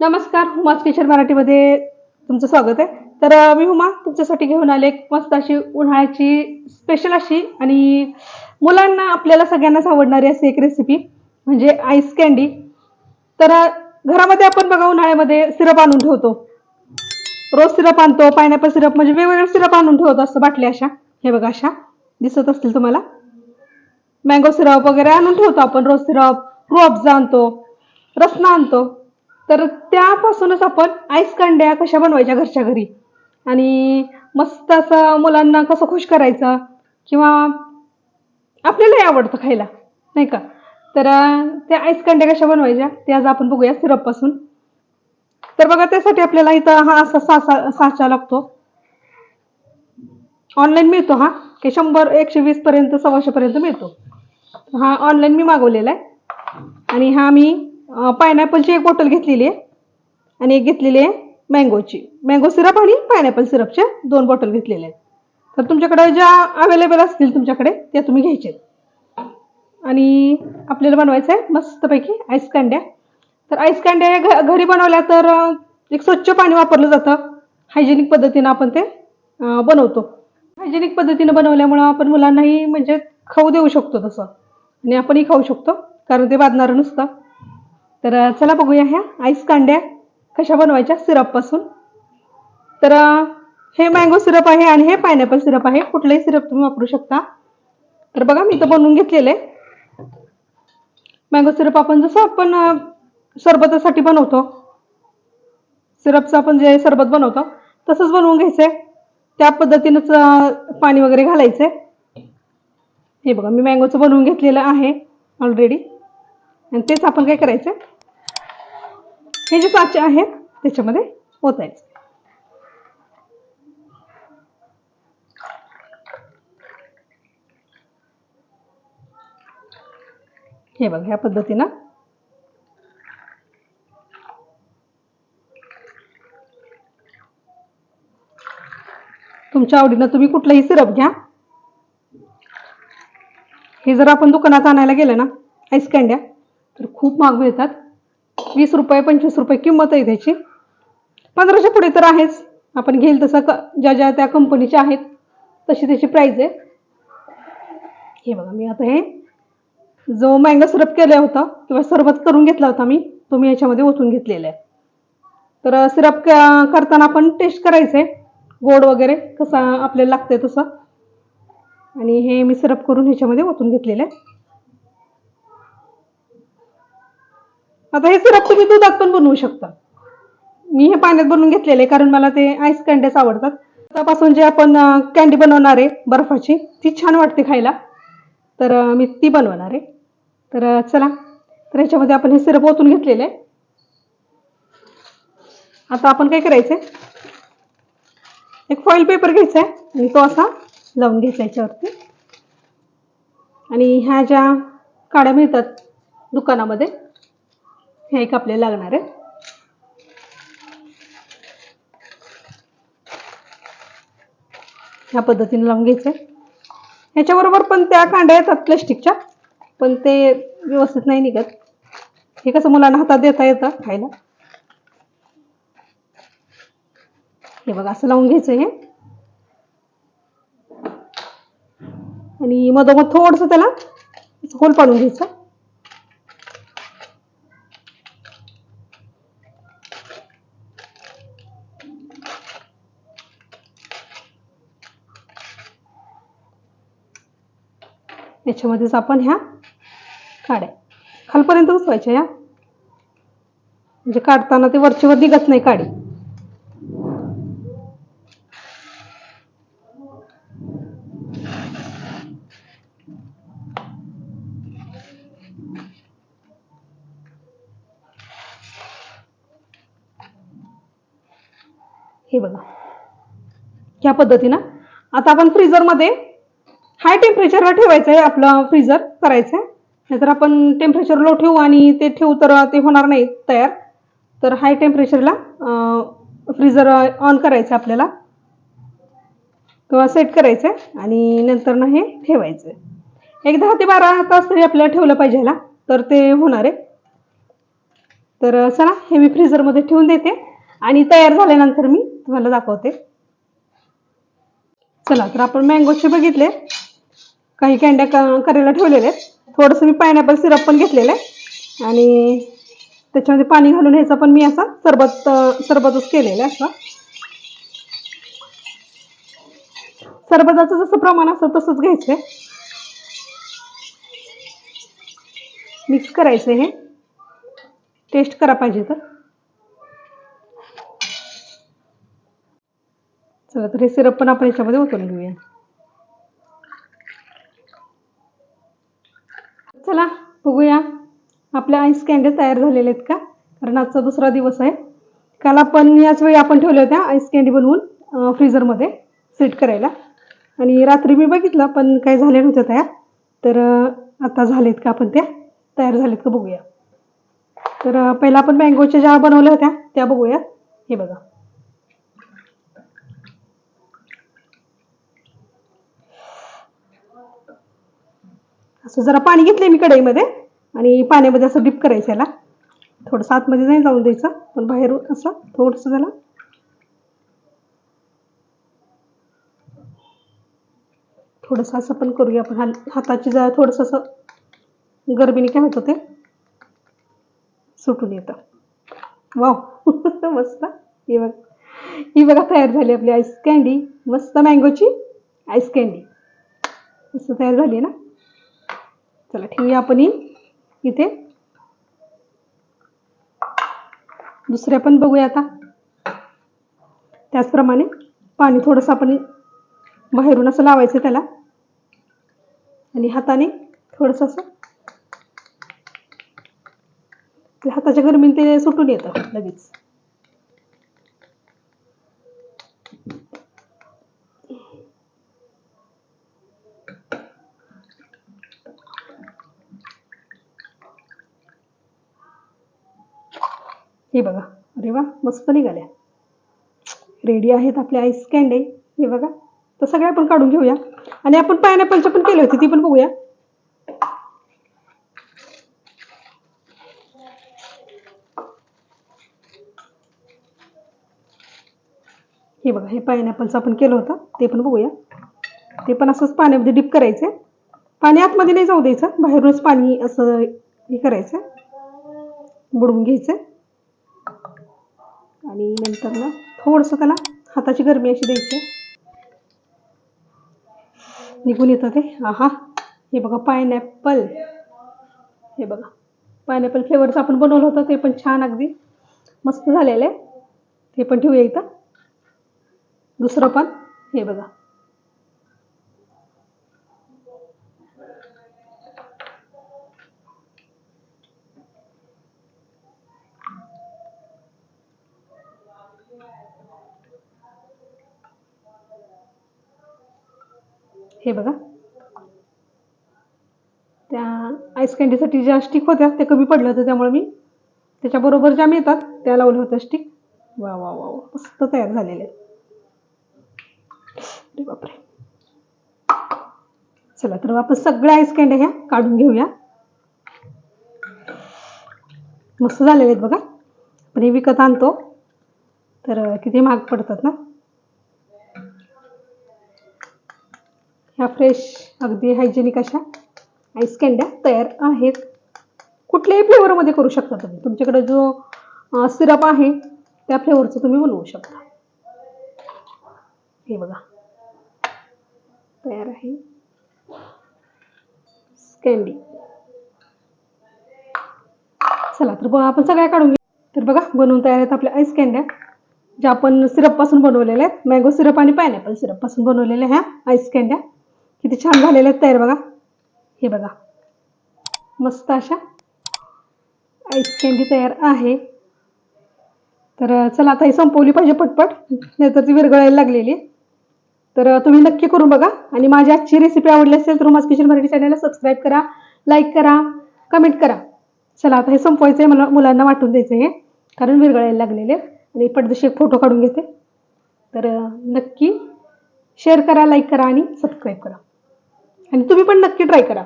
नमस्कार हुमा किचन मराठीमध्ये तुमचं स्वागत आहे. तर मी हुमा तुमच्यासाठी घेऊन आले एक मस्त अशी उन्हाळ्याची स्पेशल अशी आणि मुलांना आपल्याला सगळ्यांनाच आवडणारी अशी एक रेसिपी म्हणजे आईस कॅन्डी तर घरामध्ये आपण बघा उन्हाळ्यामध्ये सिरप आणून ठेवतो. रोज सिरप आणतो पायनॅपल सिरप म्हणजे वेगवेगळे सिरप आणून ठेवतो असं बाटल्या अशा. हे बघा अशा. दिसत असतील तुम्हाला? मँगो सिरप वगैरे आणून ठेवतो आपण रोज सिरप रुअफजा आणतो रसना आणतो. तर त्यापासूनच आपण आईस कांड्या कशा बनवायच्या घरच्या घरी? आणि मस्त असं मुलांना कसं खुश करायचं? किंवा आपल्यालाही आवडतं खायला नाही का? तर त्या आईस कांड्या कशा बनवायच्या? ते आज आपण बघूया सिरपपासून. तर बघा त्यासाठी आपल्याला इथं हा असा सासा साचा लागतो. ऑनलाईन मिळतो हा. की शंभर एकशे वीस पर्यंत सव्वाशे पर्यंत मिळतो. हा ऑनलाईन मी मागवलेला आहे. आणि हा मी पायनॅपलची एक बॉटल घेतलेली आहे. आणि एक घेतलेली आहे मँगोची मँगो सिरप आणि पायनॅपल सिरपच्या दोन बॉटल घेतलेले आहेत. तर तुमच्याकडे ज्या अवेलेबल असतील तुमच्याकडे त्या तुम्ही घ्यायचे. आणि आपल्याला बनवायचं आहे मस्तपैकी आईस कांड्या तर आईस कांड्या या घ घरी बनवल्या तर एक स्वच्छ पाणी वापरलं जातं. हायजेनिक पद्धतीनं आपण ते बनवतो. हायजेनिक पद्धतीनं बनवल्यामुळं आपण मुलांनाही म्हणजे खाऊ देऊ शकतो तसं. आणि आपणही खाऊ शकतो कारण ते बांधणारं नसतं. तर चला बघूया ह्या आईस कांड्या कशा बनवायच्या सिरपपासून. तर हे मँगो सिरप आहे आणि हे पायनॅपल सिरप आहे. कुठलंही सिरप तुम्ही वापरू शकता. तर बघा मी तर बनवून घेतलेले. मँगो सिरप आपण जसं आपण सरबतासाठी बनवतो सिरपचं आपण जे सरबत बनवतो तसंच बनवून घ्यायचंय त्या पद्धतीनंच पाणी वगैरे घालायचं. हे बघा मी मँगोचं बनवून घेतलेलं आहे ऑलरेडी आणि तेच आपण काय करायचं? हे जे साचे आहेत त्याच्यामध्ये ओतायचं. हे बघा ह्या पद्धतीनं. तुमच्या आवडीनं तुम्ही कुठलंही सिरप घ्या. हे जर आपण दुकानात आणायला गेलं ना आईस कँड्या तर खूप महाग मिळतात. वीस रुपये पंचवीस रुपये किंमत आहे त्याची. पंधराशे पुढे तर आहेच. आपण घेईल तसं क ज्या ज्या त्या कंपनीच्या आहेत तशी त्याची प्राईज आहे. हे बघा मी आता हे जो मँगो सिरप केला होता किंवा सरबत करून घेतला होता मी तो मी याच्यामध्ये ओतून घेतलेला आहे. तर सिरप करताना आपण टेस्ट करायचं आहे गोड वगैरे कसा आपल्याला लागतंय तसं. आणि हे मी सिरप करून ह्याच्यामध्ये ओतून घेतलेलं आहे. आता हे सिरप तुम्ही दुधात पण बनवू शकता. मी हे पाण्यात बनवून घेतलेले कारण मला ते आईस कँडेस आवडतात. त्यापासून जे आपण कँडी बनवणार आहे बर्फाची ती छान वाटते खायला. तर मी ती बनवणार आहे. तर चला. तर ह्याच्यामध्ये आपण हे सिरप ओतून घेतलेलं आहे. आता आपण काय करायचं आहे एक फॉईल पेपर घ्यायचा आहे आणि तो असा लावून घ्यायचा याच्यावरती. आणि ह्या ज्या काड्या मिळतात दुकानामध्ये हे एक आपल्याला लागणार आहे. ह्या पद्धतीने लावून घ्यायचं आहे ह्याच्याबरोबर पण त्या कांड्या येतात प्लॅस्टिकच्या पण ते व्यवस्थित नाही निघत. हे कसं मुलांना हातात देता येतं खायला. हे बघा असं लावून घ्यायचं हे. आणि मधोमध थोडंसं त्याला होल पाडून घ्यायचं. याच्यामध्येच आपण ह्या काड्या. खालपर्यंत बसवायच्या या. म्हणजे काढताना ते वरचीवर निघत नाही काडी. हे बघा. ह्या पद्धतीनं. आता आपण फ्रीजरमध्ये हाय टेम्परेचरला ठेवायचं आहे आपलं फ्रीजर करायचं? आहे नाहीतर आपण टेम्परेचर लो ठेवू आणि ते ठेवू तर ते होणार नाही तयार. तर हाय टेम्परेचरला फ्रीजर ऑन करायचं आपल्याला. किंवा सेट करायचं आहे आणि नंतर ना हे ठेवायचं आहे एक दहा ते बारा तास तरी आपल्याला ठेवलं पाहिजे ह्याला. तर ते होणार आहे. तर चला हे मी फ्रीजरमध्ये ठेवून देते. आणि तयार झाल्यानंतर मी तुम्हाला दाखवते. चला तर आपण मँगोचे बघितले. काही कॅन्ड्या करायला ठेवलेले आहेत. थोडंसं मी पायनॅपल सिरप पण घेतलेलं आहे. आणि त्याच्यामध्ये पाणी घालून ह्याचा पण मी असा सरबत सरबतच केलेलं आहे असं. सरबताचं जसं प्रमाण असतं तसंच आहे मिक्स करायचं हे. टेस्ट करा पाहिजे तर. चला तर हे सिरप पण आपण याच्यामध्ये ओतून घेऊया. चला बघूया. आपल्या आईस कॅन्डी तयार झालेल्या आहेत का? कारण आजचा दुसरा दिवस आहे. काल आपण याच वेळी आपण ठेवल्या होत्या आईस कॅन्डी बनवून फ्रीजरमध्ये सेट करायला. आणि रात्री मी बघितलं पण काही झाले नव्हते तयार तर आता झालेत का आपण त्या? तयार झालेत का बघूया. तर पहिला आपण मँगोच्या ज्या बनवल्या होत्या त्या बघूया. हे बघा. असं जरा पाणी घेतलंय मी कढईमध्ये. आणि पाण्यामध्ये असं डिप करायचं याला. थोडंसं आतमध्ये नाही जाऊन द्यायचं पण बाहेरून असं थोडंसं त्याला थोडंसं असं पण करूया आपण. हाल हाताची जरा थोडंसं असं गरबीने काय होतं ते? सुटून येतं. वाव मस्त. ही बघ. ही बघा तयार झाली आपली आईस कँडी मस्त मँगोची आईस कँडी मस्त तयार झाली ना? चला ठेवूया आपण इथे. दुसऱ्या पण बघूया आता. त्याचप्रमाणे पाणी थोडंसं आपण बाहेरून असं लावायचं त्याला. आणि हाताने थोडंसं असं. हाताच्या गरमीने ते सुटून येतं लगेच. हे बघा अरे वा मस्त निघाल्या. रेडी आहेत आपल्या आईस कँडे हे बघा. तर सगळ्या आपण काढून घेऊया. आणि आपण पायनॅपलच्या पण केली होती ती पण बघूया. हे बघा हे पायनॅपलचं आपण केलं होतं ते पण बघूया. ते पण असंच पाण्यामध्ये डिप करायचं. पाणी आतमध्ये नाही जाऊ द्यायचं बाहेरूनच पाणी असं हे करायचं. बुडवून घ्यायचं. आणि नंतर ना थोडंसं त्याला हाताची गरमी अशी द्यायची निघून येतं ते. आहा हे बघा पायनॅपल हे बघा पायनॅपल फ्लेवरचं आपण बनवलं होतं ते पण छान अगदी मस्त झालेलं आहे. ते पण ठेवूया इथं. दुसरं पण हे बघा. हे बघा. त्या आईस कँडीसाठी ज्या स्टिक होत्या ते कमी पडलं होतं त्यामुळे मी त्याच्याबरोबर ज्या मिळतात त्या लावल्या होत्या स्टिक वा वा वा वा. मस्त तयार झालेले अरे बापरे. चला तर आपण सगळ्या आईस कँड्या ह्या काढून घेऊया. मस्त झालेले आहेत बघा. पण हे विकत आणतो. तर किती महाग पडतात ना? ह्या फ्रेश अगदी हायजेनिक अशा आईस कँड्या तयार आहेत. कुठल्याही फ्लेवरमध्ये करू शकता तुम्ही. तुमच्याकडे जो सिरप आहे त्या फ्लेवरचं तुम्ही बनवू शकता. हे बघा. तयार आहे. स्कँडी चला तर बघा आपण सगळ्या काढून घेऊ. तर बघा बनवून तयार आहेत आपल्या आईस कँड्या ज्या आपण सिरपपासून बनवलेल्या आहेत मँगो सिरप आणि पायनॅपल सिरपपासून बनवलेल्या ह्या आईस कँड्या किती छान झालेल्या आहेत तयार बघा. हे बघा. मस्त अशा आईस कँडी तयार आहे. तर चला आता ही संपवली पाहिजे पटपट. नाहीतर ती विरघळायला लागलेली. आहे. तर तुम्ही नक्की करून बघा. आणि माझी आजची रेसिपी आवडली असेल तर रुमास किचन मराठी चॅनलला सबस्क्राईब करा लाईक करा कमेंट करा. चला आता हे संपवायचं आहे मला मुलांना वाटून द्यायचं आहे कारण विरघळायला लागलेले. आहेत. आणि पडदेशी एक फोटो काढून घेते. तर नक्की शेअर करा लाईक करा आणि सबस्क्राईब करा. आणि तुम्ही पण नक्की ट्राय करा.